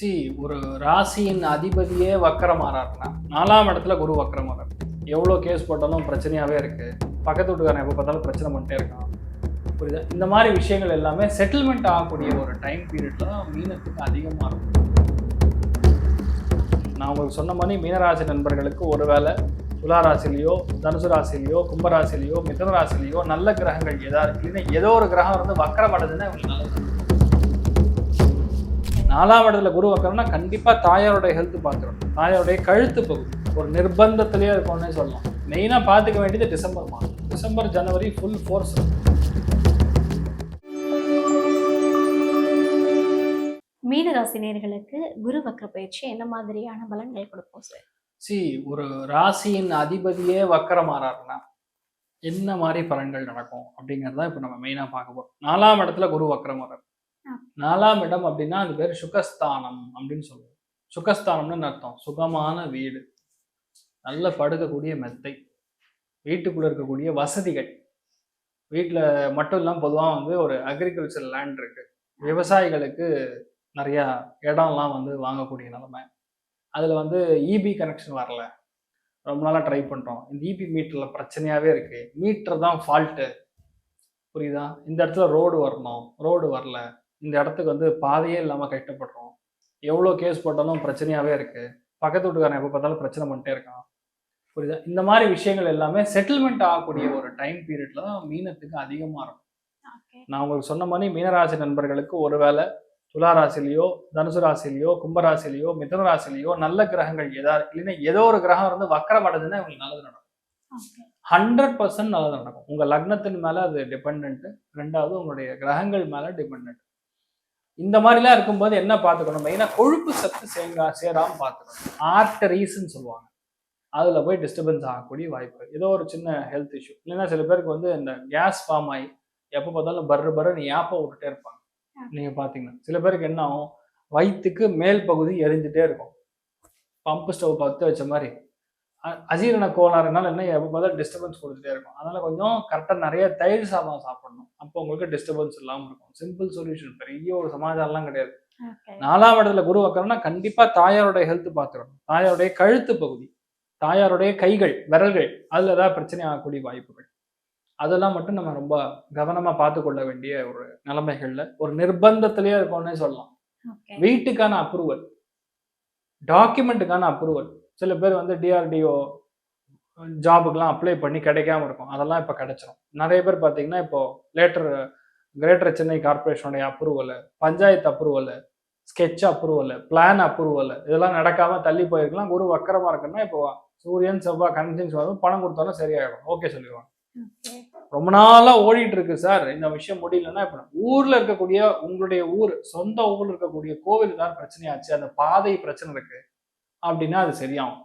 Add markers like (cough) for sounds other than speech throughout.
C ஒரு ராசியின் அதிபதியே வக்கரமாறாருனா நாலாம் இடத்துல குரு வக்கரமாறார் எவ்வளோ கேஸ் போட்டாலும் பிரச்சனையாகவே இருக்கு. பக்கத்து வீட்டுக்காரன் எப்போ பார்த்தாலும் பிரச்சனை பண்ணிட்டே இருக்கான். புரியுதா? இந்த மாதிரி விஷயங்கள் எல்லாமே செட்டில்மெண்ட் ஆகக்கூடிய ஒரு டைம் பீரியடில் தான் மீனத்துக்கு அதிகமாக இருக்கும். நான் உங்களுக்கு சொன்ன மாதிரி மீனராசி நண்பர்களுக்கு ஒருவேளை துலா ராசிலேயோ தனுசு ராசிலேயோ கும்பராசிலேயோ மிதன ராசிலேயோ நல்ல கிரகங்கள் ஏதாவது இருக்குன்னு ஏதோ ஒரு கிரகம் வந்து வக்கரம் அடைதுன்னா இவங்களுக்கு நல்லது. நாலாம் இடத்துல குரு வக்கரம்னா கண்டிப்பா தாயாரோட ஹெல்த் பார்த்துக்கணும் தாயாருடைய கழுத்து பகுதி. ஒரு நிர்பந்தத்திலேயே இருக்கும்னே சொல்லலாம். மெயினா பார்த்துக்க வேண்டியது டிசம்பர் மாதம். டிசம்பர் ஜனவரி ஃபுல் ஃபோர்ஸ் மீனராசி நேர்களுக்கு குரு வக்ர பயிற்சி என்ன மாதிரியான பலன்கள் கொடுக்கும் சார் சி ஒரு ராசியின் அதிபதியே வக்கரமாறாருன்னா என்ன மாதிரி பலன்கள் நடக்கும் அப்படிங்கிறத இப்போ நம்ம மெயினாக பார்க்க போறோம். நாலாம் இடத்துல குரு வக்கரமாறார். ஆ. நாலாம் இடம் அப்படின்னா அது பேர் சுகஸ்தானம் அப்படின்னு சொல்லுவோம். சுகஸ்தானம்னு அர்த்தம்? சுகமான வீடு. நல்ல படுக்கக்கூடிய மெத்தை. வீட்டுக்குள்ள இருக்கக்கூடிய வசதிகள். வீட்டில் மட்டும் இல்லாமல் பொதுவாக வந்து ஒரு அக்ரிகல்ச்சர் லேண்ட் இருக்கு. விவசாயிகளுக்கு நிறையா இடம்லாம் வந்து வாங்கக்கூடிய நிலைமை. அதில் வந்து இபி கனெக்ஷன் வரல. ரொம்ப நாளாக ட்ரை பண்ணுறோம் இந்த இபி மீட்டரில் பிரச்சனையாகவே இருக்குது மீட்டர் தான் ஃபால்ட்டு புரியுதா? இந்த இடத்துல ரோடு வரணும். ரோடு வரல. இந்த இடத்துக்கு வந்து பாதையே இல்லாமல் கஷ்டப்படுறோம். எவ்வளோ கேஸ் போட்டாலும் பிரச்சனையாகவே இருக்குது பக்கத்து வீட்டுக்காரன் எப்போ பார்த்தாலும் பிரச்சனை பண்ணிட்டே இருக்கான். புரியுதா? இந்த மாதிரி விஷயங்கள் எல்லாமே செட்டில்மெண்ட் ஆகக்கூடிய ஒரு டைம் பீரியட்ல தான் மீனத்துக்கு அதிகமாக இருக்கும். நான் உங்களுக்கு சொன்ன மாதிரி மீனராசி நண்பர்களுக்கு ஒருவேளை துலா ராசிலேயோ தனுசு ராசிலேயோ கும்ப ராசிலேயோ மிதன ராசிலேயோ நல்ல கிரகங்கள் ஏதாவது இல்லைன்னா ஏதோ ஒரு கிரகம் வந்து வக்கரம் அடைதுன்னா இவங்களுக்கு நல்லது நடக்கும். ஹண்ட்ரட் பர்சன்ட் நல்லது நடக்கும். உங்க லக்னத்தின் மேல அது டிபெண்ட் ரெண்டாவது உங்களுடைய கிரகங்கள் மேல டிபெண்ட் இந்த மாதிரிலாம் இருக்கும்போது என்ன பார்த்துக்கணும்? மெயினாக கொழுப்பு சத்து சேங்கா சேராம பார்த்துக்கணும். ஆர்டரிஸ்ன்னு சொல்லுவாங்க. அதில் போய் டிஸ்டர்பன்ஸ் ஆகக்கூடிய வாய்ப்பு ஏதோ ஒரு சின்ன ஹெல்த் இஷ்யூ இல்லைன்னா சில பேருக்கு வந்து இந்த கேஸ் ஃபார்ம் ஆகி எப்போ பார்த்தாலும் பர்ரு பர்ரு ஏப்ப விட்டுட்டே இருப்பாங்க. நீங்க பார்த்தீங்கன்னா சில பேருக்கு என்ன ஆகும்? வயிற்றுக்கு மேல் பகுதி எரிஞ்சிட்டே இருக்கும். பம்பு ஸ்டவ் பற்ற வச்ச மாதிரி. அஜீரண கோளாறுனால என்ன எப்போ பார்த்தா டிஸ்டர்பன்ஸ் கொடுத்துட்டே இருக்கும். அதனால கொஞ்சம் கரெக்டாக நிறைய தயிர் சாதம் சாப்பிடணும். அப்போ உங்களுக்கு டிஸ்டர்பன்ஸ் இல்லாமல் இருக்கும். சிம்பிள் சொல்யூஷன் பெரிய ஒரு சமாச்சாரம்லாம் கிடையாது. நாலாம் இடத்துல குரு வைக்கிறோம்னா கண்டிப்பா தாயாருடைய ஹெல்த் பார்த்துக்கணும். தாயாருடைய கழுத்து பகுதி தாயாருடைய கைகள் விரல்கள் அதுல ஏதாவது பிரச்சனை ஆகக்கூடிய வாய்ப்புகள். அதெல்லாம் மட்டும் நம்ம ரொம்ப கவனமா பார்த்து கொள்ள வேண்டிய ஒரு நிலைமைகள்ல ஒரு நிர்பந்தத்திலேயே இருக்கோம்னே சொல்லலாம். வீட்டுக்கான அப்ரூவல் டாக்குமெண்ட்டுக்கான அப்ரூவல் சில பேர் வந்து டிஆர்டிஓ ஜாபுக்கெல்லாம் அப்ளை பண்ணி கிடைக்காம இருக்கும். அதெல்லாம் இப்போ கிடைச்சிரும். நிறைய பேர் பார்த்தீங்கன்னா இப்போ later greater Chennai கார்பரேஷனுடைய approval panchayat approval sketch approval plan approval இதெல்லாம் நடக்காம தள்ளி போயிருக்கலாம். குரு வக்கரமா இருக்குன்னா இப்போ சூரியன் செவ்வாய் கன்ஜங்ஷன் வரும் பணம் கொடுத்தாலும் சரியாயிடும். ஓகே சொல்லிடுவாங்க. ரொம்ப நாளா ஓடிட்டு இருக்கு சார் இந்த விஷயம் முடியலன்னா இப்ப ஊர்ல இருக்கக்கூடிய உங்களுடைய ஊர் சொந்த ஊர்ல இருக்கக்கூடிய கோவில் தான் பிரச்சனையாச்சு அந்த பாதை பிரச்சனை இருக்கு. அப்படின்னா அது சரியாகும்.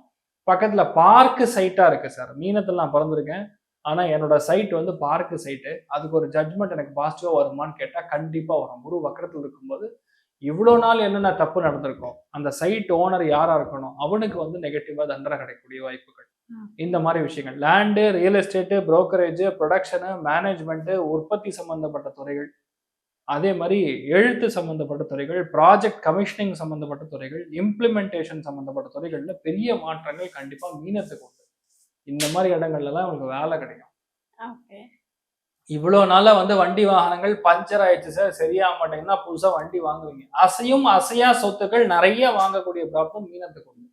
பக்கத்துல பார்க்கு சைட்டா இருக்கு சார் மீனத்துல நான் பிறந்திருக்கேன். ஆனா என்னோட சைட் வந்து பார்க்கு சைட்டு அதுக்கு ஒரு ஜட்மெண்ட் எனக்கு பாசிட்டிவா வருமான்னு கேட்டா கண்டிப்பா வரும். குரு வக்கரத்தில் இருக்கும்போது இவ்வளோ நாள் என்னென்ன தப்பு நடந்திருக்கும் அந்த சைட் ஓனர் யாரா இருக்கணும் அவனுக்கு வந்து நெகட்டிவா தண்டனை கிடைக்கக்கூடிய வாய்ப்புகள். இந்த மாதிரி விஷயங்கள். Land real estate brokerage production management உற்பத்தி சம்பந்தப்பட்ட துறைகள் அதே மாதிரி எழுத்து சம்பந்தப்பட்ட துறைகள் ப்ராஜெக்ட் கமிஷனிங் சம்பந்தப்பட்ட துறைகள் இம்ப்ளிமெண்டேஷன் சம்பந்தப்பட்ட துறைகள்ல பெரிய மாற்றங்கள் கண்டிப்பா மீனத்துக்கு உண்டு இந்த மாதிரி இடங்கள்ல உங்களுக்கு வேலை கிடைக்கும். இவ்வளோ நாளா வந்து வண்டி வாகனங்கள் பஞ்சர் ஆயிடுச்சு சார். சரியாக மாட்டேங்கன்னா புதுசா வண்டி வாங்குவீங்க. அசையும் அசையா சொத்துக்கள் நிறைய வாங்கக்கூடிய பிராப்தம் மீனத்துக்கு உண்டு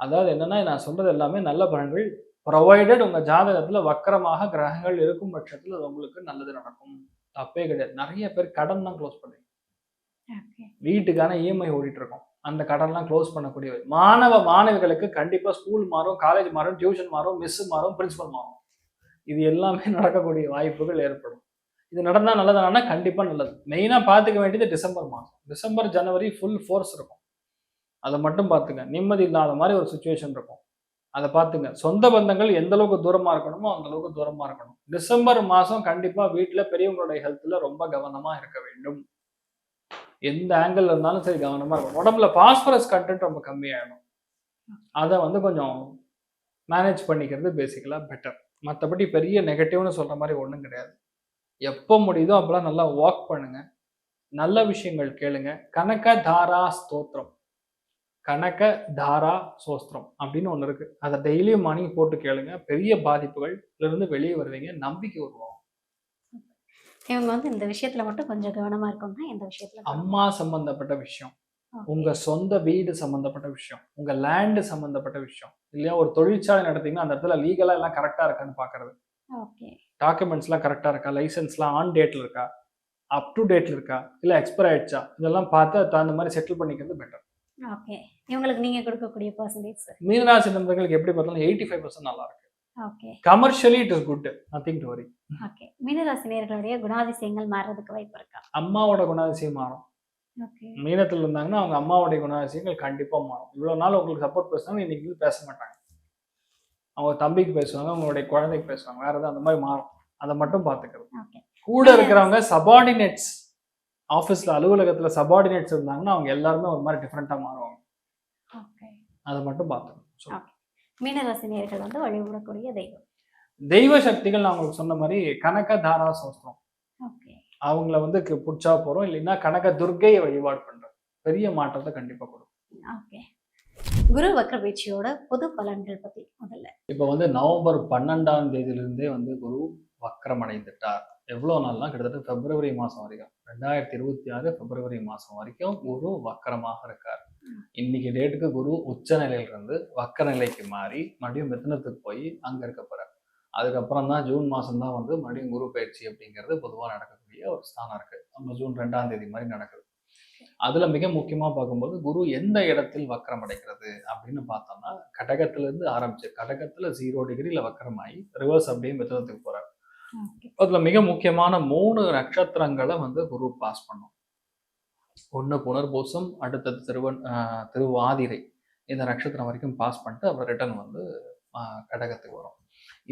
அதாவது என்னன்னா நான் சொல்றது எல்லாமே நல்ல பலன்கள். ப்ரொவைடட் உங்க ஜாதகத்துல வக்கரமாக கிரகங்கள் இருக்கும் பட்சத்தில் உங்களுக்கு நல்லது நடக்கும். தப்பே கிடையாது. நிறைய பேர் கடன் தான் க்ளோஸ் பண்ணுவீங்க. வீட்டுக்கான இஎம்ஐ ஓடிட்டு இருக்கும் அந்த கடன்லாம் க்ளோஸ் பண்ணக்கூடிய மாணவ மாணவிகளுக்கு கண்டிப்பா ஸ்கூல் மாறும் காலேஜ் மாறும் டியூஷன் மாறும் மிஸ் மாறும் பிரின்சிபல் மாறும். இது எல்லாமே (laughs) நடக்கக்கூடிய வாய்ப்புகள் ஏற்படும். இது நடந்தா நல்லதானா? கண்டிப்பா நல்லது. மெயினா பார்த்துக்க வேண்டியது டிசம்பர் மாதம். டிசம்பர் ஜனவரி ஃபுல் ஃபோர்ஸ் இருக்கும். அதை மட்டும் பார்த்துங்க. நிம்மதி இல்லாத மாதிரி ஒரு சுச்சுவேஷன் இருக்கும். அதை பார்த்துங்க சொந்த பந்தங்கள் எந்த அளவுக்கு தூரமாக இருக்கணுமோ அந்த அளவுக்கு தூரமாக இருக்கணும். டிசம்பர் மாதம் கண்டிப்பாக வீட்டில் பெரியவங்களுடைய ஹெல்த்தில் ரொம்ப கவனமாக இருக்க வேண்டும். எந்த ஆங்கிள் இருந்தாலும் சரி கவனமாக இருக்கும் உடம்புல பாஸ்பரஸ் கண்டென்ட் ரொம்ப கம்மியாயிடும். அதை வந்து கொஞ்சம் மேனேஜ் பண்ணிக்கிறது பேசிக்கலாக பெட்டர் மற்றபடி பெரிய நெகட்டிவ்னு சொல்கிற மாதிரி ஒன்றும் கிடையாது. எப்போ முடியுதோ அப்போலாம் நல்லா வாக் பண்ணுங்கள் நல்ல விஷயங்கள் கேளுங்க. கனக தாரா ஸ்தோத்திரம். கனக தாரா சோஸ்திரம் அப்படின்னு ஒன்று இருக்கு. அதை டெய்லியும் மணி போட்டு கேளுங்க. பெரிய பாதிப்புகள் இருந்து வெளியே வருவீங்க. நம்பிக்கை உருவாகும். இவங்க வந்து இந்த விஷயத்துல மட்டும் கொஞ்சம் கவனமா இருக்கணும்னா எந்த விஷயத்துல? அம்மா சம்பந்தப்பட்ட விஷயம். உங்க சொந்த வீடு சம்பந்தப்பட்ட விஷயம். உங்க லேண்டு சம்பந்தப்பட்ட விஷயம். இல்லையா? ஒரு தொழிற்சாலை நடத்தீங்கன்னா அந்த இடத்துல லீகலா எல்லாம் கரெக்டா இருக்கான்னு பாக்குறது. ஓகே. டாக்குமெண்ட்ஸ்லாம் கரெக்டா இருக்கா? லைசன்ஸ்லாம் ஆன் டேட்ல இருக்கா? அப் டு டேட்ல இருக்கா? இல்ல எக்ஸ்பயர் ஆயிடுச்சா? இதெல்லாம் பார்த்து தகுந்த மாதிரி செட்டில் பண்ணிக்கிறது பெட்டர் ஓகே இவங்களுக்கு நீங்க கொடுக்கக்கூடிய பர்சன்டேஜ் மீனராசி நண்பர்களுக்கு எப்படி பார்த்தாலும் எயிட்டி ஃபைவ் பர்சன்ட் நல்லா இருக்கு okay commercially it is good nothing to worry okay மீனராசி நேர்களுடைய குணாதிசயங்கள் மாறுறதுக்கு வாய்ப்பு இருக்கா? அம்மாவோட குணாதிசயம் மாறும். மீனத்தில் இருந்தாங்கன்னா அவங்க அம்மாவுடைய குணாதிசயங்கள் கண்டிப்பா மாறும். இவ்வளவு நாள் உங்களுக்கு சப்போர்ட் பேசுனாங்க இன்னைக்கு வந்து பேச மாட்டாங்க. அவங்க தம்பிக்கு பேசுவாங்க அவங்களுடைய குழந்தைக்கு பேசுவாங்க. வேற எதாவது அந்த மாதிரி மாறும். அதை மட்டும் பார்த்துக்கிறது. ஓகே கூட இருக்கிறவங்க சபார்டினேட்ஸ் ஆஃபீஸில் அலுவலகத்தில் சபார்டினேட்ஸ் இருந்தாங்கன்னா அவங்க எல்லாருமே ஒரு மாதிரி டிஃப்ரெண்ட்டாக மாறுவாங்க. ஓகே. அதை மட்டும் பார்த்துக்கணும். மீனராசி நேர்கள் வந்து வழிபடக்கூடிய தெய்வம். தெய்வ சக்திகள் நான் உங்களுக்கு சொன்ன மாதிரி கனக தாரா சோஸ்திரம் ஓகே. அவங்கள வந்து புடிச்சா போகிறோம் இல்லைன்னா கனக துர்க்கையை வழிபாடு பண்ணுறோம் பெரிய மாற்றத்தை கண்டிப்பாக கொடுக்கும். ஓகே. குரு வக்ர பயிற்சியோட பொது பலன்கள் பத்தி முதல்ல. இப்போ வந்து நவம்பர் பன்னெண்டாம் தேதியிலிருந்தே வந்து குரு வக்கரமடைந்துட்டார் எவ்வளோ நாள்னா கிட்டத்தட்ட பிப்ரவரி மாதம் வரைக்கும். ரெண்டாயிரத்தி இருபத்தி ஆறு பிப்ரவரி மாதம் வரைக்கும் குரு வக்கரமாக இருக்கார். இன்னைக்கு டேட்டுக்கு குரு உச்ச நிலையிலிருந்து வக்கர நிலைக்கு மாறி மறுபடியும் மிதனத்துக்கு போய் அங்கே இருக்க போகிறார் அதுக்கப்புறம் தான் ஜூன் மாதம் தான் வந்து மறுபடியும் குரு பயிற்சி அப்படிங்கிறது பொதுவாக நடக்கக்கூடிய ஒரு ஸ்தானம் இருக்கு. நம்ம ஜூன் ரெண்டாம் தேதி மாதிரி நடக்குது. அதுல மிக முக்கியமா பார்க்கும்போது குரு எந்த இடத்தில் வக்கரம் அடைக்கிறது அப்படின்னு பார்த்தோம்னா கடகத்துல இருந்து ஆரம்பிச்சு கடகத்துல ஜீரோ டிகிரில வக்கரமாகி ரிவர்ஸ் அப்படியே மிதனத்துக்கு போகிறார் அதுல மிக முக்கியமான மூணு நட்சத்திரங்களை வந்து குரு பாஸ் பண்ணும். ஒண்ணு புனர்பூசம் அடுத்தது திருவன் திருவாதிரை. இந்த நட்சத்திரம் வரைக்கும் பாஸ் பண்ணிட்டு அப்புறம் ரிட்டர்ன் வந்து கடகத்துக்கு வரும்.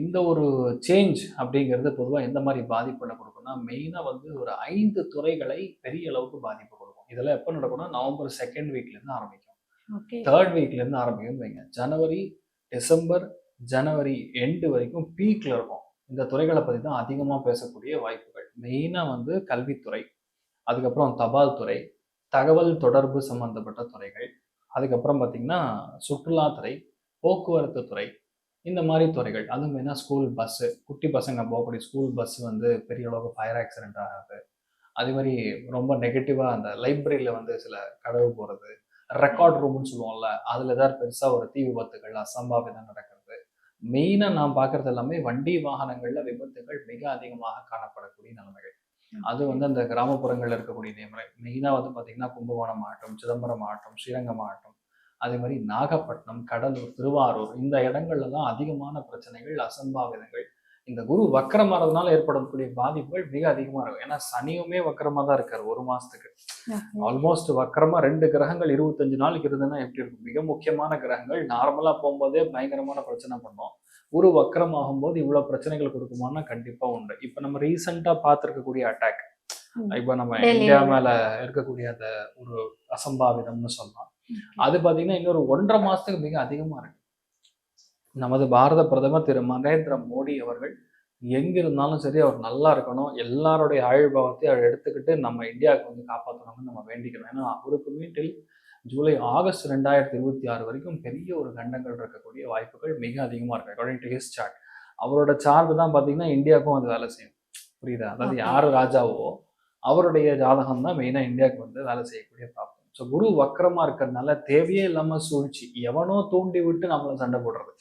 இந்த ஒரு சேஞ்ச் அப்படிங்கிறது பொதுவாக எந்த மாதிரி பாதிப்புகளை கொடுக்கும்னா மெயினாக வந்து ஒரு ஐந்து துறைகளை பெரிய அளவுக்கு பாதிப்பு கொடுக்கும். இதெல்லாம் எப்போ நடக்கும்னா நவம்பர் செகண்ட் வீக்லேருந்து ஆரம்பிக்கும். தேர்ட் வீக்லேருந்து ஆரம்பிக்கும்னு வைங்க. ஜனவரி டிசம்பர் ஜனவரி எண்டு வரைக்கும் பீக்ல இருக்கும். இந்த துறைகளை பற்றி தான் அதிகமாக பேசக்கூடிய வாய்ப்புகள். மெயினாக வந்து கல்வித்துறை அதுக்கப்புறம் தபால் துறை தகவல் தொடர்பு சம்பந்தப்பட்ட துறைகள் அதுக்கப்புறம் பார்த்தீங்கன்னா சுற்றுலாத்துறை போக்குவரத்து துறை இந்த மாதிரி துறைகள். அதுவும் மெயினாக ஸ்கூல் பஸ்ஸு குட்டி பசங்க போகக்கூடிய ஸ்கூல் பஸ் வந்து பெரிய அளவுக்கு ஃபயர் ஆக்சிடென்ட் ஆகாது. அதே மாதிரி ரொம்ப நெகட்டிவாக அந்த லைப்ரரியில் வந்து சில கடவு போகிறது ரெக்கார்ட் ரூம்னு சொல்லுவோம்ல அதில் ஏதாவது பெருசாக ஒரு தீ விபத்துகள் அசம்பாவிதம் நடக்கிறது. மெயினாக நான் பார்க்குறது எல்லாமே வண்டி வாகனங்களில் விபத்துகள் மிக அதிகமாக காணப்படக்கூடிய நிலைமைகள். அது வந்து அந்த கிராமப்புறங்களில் இருக்கக்கூடிய நிலைமை மெயினாக வந்து பார்த்தீங்கன்னா கும்பகோணம் மாவட்டம் சிதம்பரம் மாவட்டம் ஸ்ரீரங்கம் மாவட்டம் அதே மாதிரி நாகப்பட்டினம் கடலூர் திருவாரூர் இந்த இடங்கள்ல தான் அதிகமான பிரச்சனைகள் அசம்பாவிதங்கள் இந்த குரு வக்கரமாறதுனால ஏற்படக்கூடிய பாதிப்புகள் மிக அதிகமாக இருக்கும். ஏன்னா சனியுமே வக்கரமாக தான் இருக்காரு ஒரு மாசத்துக்கு. ஆல்மோஸ்ட் வக்கரமா ரெண்டு கிரகங்கள் இருபத்தஞ்சு நாளைக்கு இருந்ததுன்னா எப்படி இருக்கும்? மிக முக்கியமான கிரகங்கள். நார்மலா போகும்போதே பயங்கரமான பிரச்சனை பண்ணும். குரு வக்கரம் ஆகும்போது இவ்வளவு பிரச்சனைகள் கொடுக்குமான்னா கண்டிப்பா உண்டு. இப்ப நம்ம ரீசெண்டா பார்த்திருக்கக்கூடிய அட்டாக். இப்ப நம்ம. இந்தியா மேல இருக்கக்கூடிய அந்த ஒரு அசம்பாவிதம்னு சொல்லலாம். அது பாத்தீங்கன்னா இன்னொரு ஒன்றரை மாசத்துக்கு மிக அதிகமா இருக்கு. நமது பாரத பிரதமர் திரு நரேந்திர மோடி அவர்கள் எங்க இருந்தாலும் சரி அவர் நல்லா இருக்கணும். எல்லாருடைய ஆயுள்பாவத்தை அவர் எடுத்துக்கிட்டு நம்ம இந்தியாவுக்கு வந்து காப்பாற்றணும்னு நம்ம வேண்டிக்கணும் ஏன்னா அவருக்கு மீட்டில் ஜூலை ஆகஸ்ட் ரெண்டாயிரத்தி இருபத்தி ஆறு வரைக்கும் பெரிய ஒரு கண்டங்கள் இருக்கக்கூடிய வாய்ப்புகள் மிக அதிகமா இருக்கு அக்கார்டிங் டு ஹிஸ் சார்ட் அவரோட சார்ட் தான் பாத்தீங்கன்னா இந்தியாவுக்கும் அது வேலை செய்யும். புரியுதா? அதாவது. யார் ராஜாவோ அவருடைய ஜாதகம் தான் மெயினா இந்தியாவுக்கு வந்து வேலை செய்யக்கூடிய பிராப்தம் ஸோ குரு வக்கரமாக இருக்கிறதுனால தேவையே இல்லாம சூழ்ச்சி. எவனோ தூண்டி விட்டு நம்மள சண்டை போடுறது.